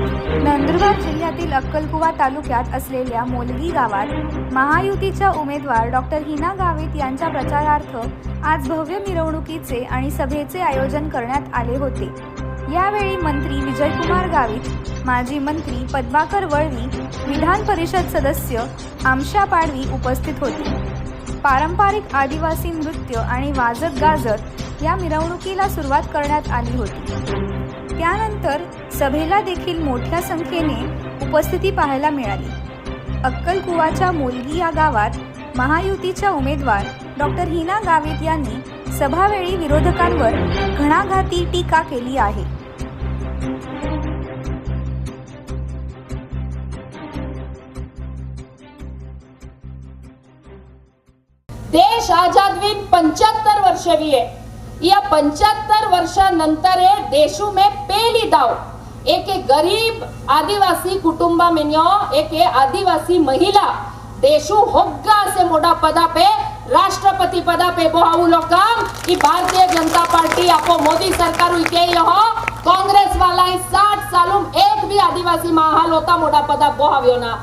नंदुरबार जिल्ह्यातील अक्कलकुवा तालुक्यात असलेल्या मोलगी गावात महायुतीच्या उमेदवार डॉक्टर हिना गावित यांच्या प्रचारार्थ आज भव्य मिरवणुकीचे आणि सभेचे आयोजन करण्यात आले होते. यावेळी मंत्री विजयकुमार गावित माजी मंत्री पद्माकर वळवी विधान परिषद सदस्य आमशा पाडवी उपस्थित होते. पारंपरिक आदिवासी नृत्य आणि वाजत गाजत या मिरवणुकीला सुरुवात करण्यात आली होती. त्यानंतर सभेला देखील मोठ्या संख्येने उपस्थिती पाहायला मिळाली. अक्कलकुवाच्या मोलगी या गावात महायुतीच्या उमेदवार डॉक्टर हिना गावित यांनी सभावेळी विरोधकांवर घणाघाती टीका केली आहे. देश आजाद पंच्याहत्तर पंचहत्तर वर्ष आहे या पंचहत्तर वर्षानंतर हे देशू में पहली दाव एक एक गरीब आदिवासी कुटुंबा में एक हे आदिवासी महिला देशू होग्गा से मोटा पदा पे राष्ट्रपति पदा पे बोहाऊ लोकम की भारतीय जनता पार्टी आपको मोदी सरकार हुई के यहाँ कांग्रेस वाला ही साठ सालों में एक भी आदिवासी महाल होता मोटा पदा बोहाव्यो ना